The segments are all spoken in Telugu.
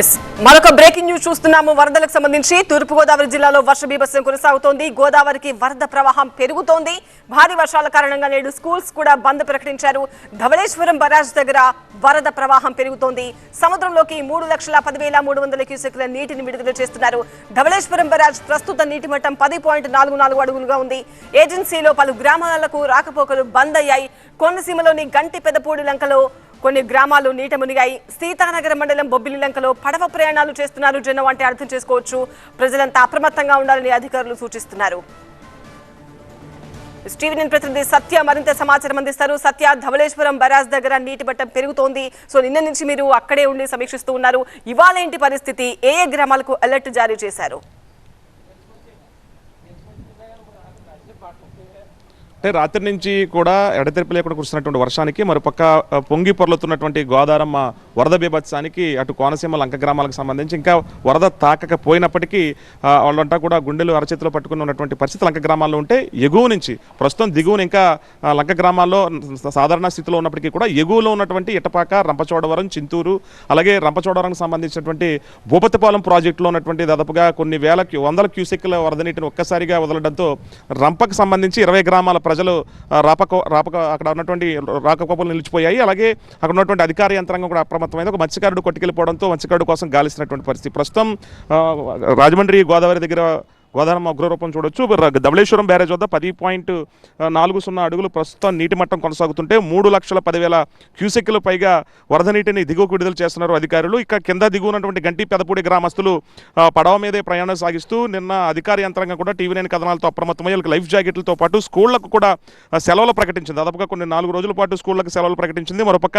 ఎస్. మరొక బ్రేకింగ్ న్యూస్ చూస్తున్నాము. వరదలకు సంబంధించి తూర్పుగోదావరి జిల్లాలో వర్ష బీభత్సం కొనసాగుతోంది. గోదావరికి వరద ప్రవాహం పెరుగుతోంది. భారీ వర్షాల కారణంగా నేడు స్కూల్స్ కూడా బంద్ ప్రకటించారు. ధవళేశ్వరం బరాజ్ దగ్గర వరద ప్రవాహం పెరుగుతోంది. సముద్రంలోకి మూడు లక్షల పదివేల మూడు వందల క్యూసెక్ల నీటిని విడుదల చేస్తున్నారు. ధవళేశ్వరం బరాజ్ ప్రస్తుత నీటి మట్టం పది పాయింట్ నాలుగు నాలుగు అడుగులుగా ఉంది. ఏజెన్సీలో పలు గ్రామాలకు రాకపోకలు బంద్ అయ్యాయి. కోనసీమలోని గంటి పెదపూడి లంకలో కొన్ని గ్రామాలు నీట మునిగాయి. సీతానగర మండలం బొబ్బిలి లంకలో పడవ ప్రయాణాలు చేస్తున్నారు. జనం అంటే అర్థం చేసుకోవచ్చు. ప్రజలంతా అప్రమత్తంగా ఉండాలని అధికారులు సూచిస్తున్నారు. స్టీవెన్ ప్రతినిధి సత్య మరింత సమాచారం అందిస్తారు. సత్య ధవళేశ్వరం బరాజ్ దగ్గర నీటి మట్టం పెరుగుతోంది. సో నిన్న నుంచి మీరు అక్కడే ఉండి సమీక్షిస్తూ ఉన్నారు. ఇవాళ ఏంటి పరిస్థితి? ఏ ఏ గ్రామాలకు అలర్ట్ జారీ చేశారు? అంటే రాత్రి నుంచి కూడా ఎడతెరిపి లేకుండా కురుస్తున్నటువంటి వర్షానికి మరోపక్క పొంగి పొరలుతున్నటువంటి గోదావరమ్మ వరద బీభత్సానికి అటు కోనసీమ లంక గ్రామాలకు సంబంధించి ఇంకా వరద తాకకపోయినప్పటికీ వాళ్ళంతా కూడా గుండెలు అరచేతిలో పట్టుకుని ఉన్నటువంటి పరిస్థితి లంక గ్రామాల్లో ఉంటే ఎగువ నుంచి ప్రస్తుతం దిగువన ఇంకా లంక గ్రామాల్లో సాధారణ స్థితిలో ఉన్నప్పటికీ కూడా ఎగువలో ఉన్నటువంటి ఇటపాక రంపచోడవరం చింతూరు అలాగే రంపచోడవరంకి సంబంధించినటువంటి భూపతిపాలెం ప్రాజెక్టులో ఉన్నటువంటి దాదాపుగా కొన్ని వేల క్యూ- వందల క్యూసెక్ల వరద నీటిని ఒక్కసారిగా వదలడంతో రంపకు సంబంధించి ఇరవై గ్రామాల ప్రజలు రాపక రాపకో రాపక అక్కడ ఉన్నటువంటి రాకపోకలు నిలిచిపోయాయి. అలాగే అక్కడ ఉన్నటువంటి అధికార యంత్రాంగం కూడా అప్రమత్తమైంది. ఒక మత్స్యకారుడు కొట్టుకెళ్ళిపోవడంతో మత్స్యకారుడు కోసం గాలిస్తున్నటువంటి పరిస్థితి. ప్రస్తుతం రాజమండ్రి గోదావరి దగ్గర గోదావరి ఉగ్రరూపం చూడొచ్చు. ధవళేశ్వరం బ్యారేజ్ వద్ద పది పాయింట్ నాలుగు సున్నా అడుగులు ప్రస్తుతం నీటి మట్టం కొనసాగుతుంటే మూడు లక్షల పదివేల క్యూసెక్లు పైగా వరద నీటిని దిగువకు విడుదల చేస్తున్నారు అధికారులు. ఇక కింద దిగువనటువంటి గంటి పెదపూడి గ్రామస్తులు పడవ మీదే ప్రయాణం సాగిస్తూ నిన్న అధికార యంత్రాంగం కూడా టీవీ నైన్ కథనాలతో అప్రమత్తమై లైఫ్ జాకెట్లతో పాటు స్కూళ్ళకు కూడా సెలవులు ప్రకటించింది. దాదాపుగా కొన్ని నాలుగు రోజుల పాటు స్కూళ్ళకు సెలవులు ప్రకటించింది. మరోపక్క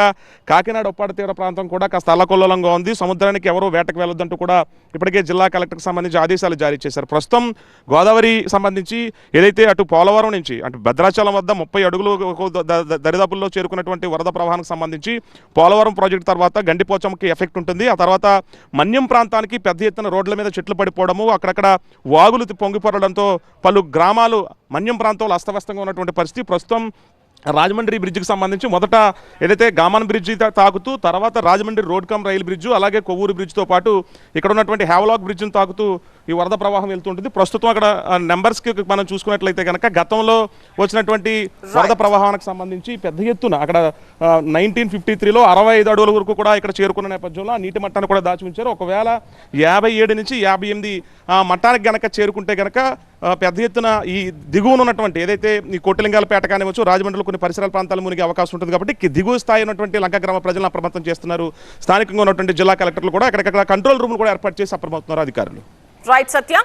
కాకినాడ ఉప్పాడ తీర ప్రాంతం కూడా కాస్త అల్లకొల్లంగా ఉంది. సముద్రానికి ఎవరూ వేటకు వెళ్ళొద్దంటూ కూడా ఇప్పటికే జిల్లా కలెక్టర్కి సంబంధించి ఆదేశాలు జారీ చేశారు. ప్రస్తుతం గోదావరి సంబంధించి ఏదైతే అటు పోలవరం నుంచి అంటే భద్రాచలం వద్ద ముప్పై అడుగులు దరిదాపుల్లో చేరుకున్నటువంటి వరద ప్రవాహానికి సంబంధించి పోలవరం ప్రాజెక్టు తర్వాత గండిపోచంకి ఎఫెక్ట్ ఉంటుంది. ఆ తర్వాత మన్యం ప్రాంతానికి పెద్ద ఎత్తున రోడ్ల మీద చెట్లు పడిపోవడము అక్కడక్కడ వాగులు పొంగిపోరడంతో పలు గ్రామాలు మన్యం ప్రాంతంలో అస్తవ్యస్తంగా ఉన్నటువంటి పరిస్థితి. ప్రస్తుతం రాజమండ్రి బ్రిడ్జికి సంబంధించి మొదట ఏదైతే గామన్ బ్రిడ్జి తాకుతూ తర్వాత Rajahmundry road cum rail bridge అలాగే కొవ్వూరు బ్రిడ్జ్తో పాటు ఇక్కడ ఉన్నటువంటి హ్యావలాక్ బ్రిడ్జ్ను తాకుతూ ఈ వరద ప్రవాహం వెళ్తుంటుంది. ప్రస్తుతం అక్కడ నెంబర్స్కి మనం చూసుకున్నట్లయితే కనుక గతంలో వచ్చినటువంటి వరద ప్రవాహానికి సంబంధించి పెద్ద ఎత్తున అక్కడ నైన్టీన్ ఫిఫ్టీ త్రీలో అరవై ఐదు అడుగుల వరకు కూడా ఇక్కడ చేరుకున్న నేపథ్యంలో ఆ నీటి మట్టాన్ని కూడా దాచి ఉంచారు ఒకవేళ యాభై ఏడు నుంచి యాభై ఎనిమిది ఆ మట్టానికి గనక చేరుకుంటే గనక పెద్ద ఎత్తున ఈ దిగువన ఉన్నటువంటి ఏదైతే ఈ కోటిలింగాలపేట కానివచ్చు రాజమండ్రిలో కొన్ని పరిసరాల ప్రాంతాలు మునిగే అవకాశం ఉంటుంది కాబట్టి దిగువ స్థాయి ఉన్నటువంటి లంక గ్రామ ప్రజలను అప్రమత్తం చేస్తున్నారు. స్థానికంగా ఉన్నటువంటి జిల్లా కలెక్టర్లు కూడా అక్కడక్కడ కంట్రోల్ రూమ్ కూడా ఏర్పాటు చేసి అప్రమవుతున్నారు అధికారులు. రైట్ సత్య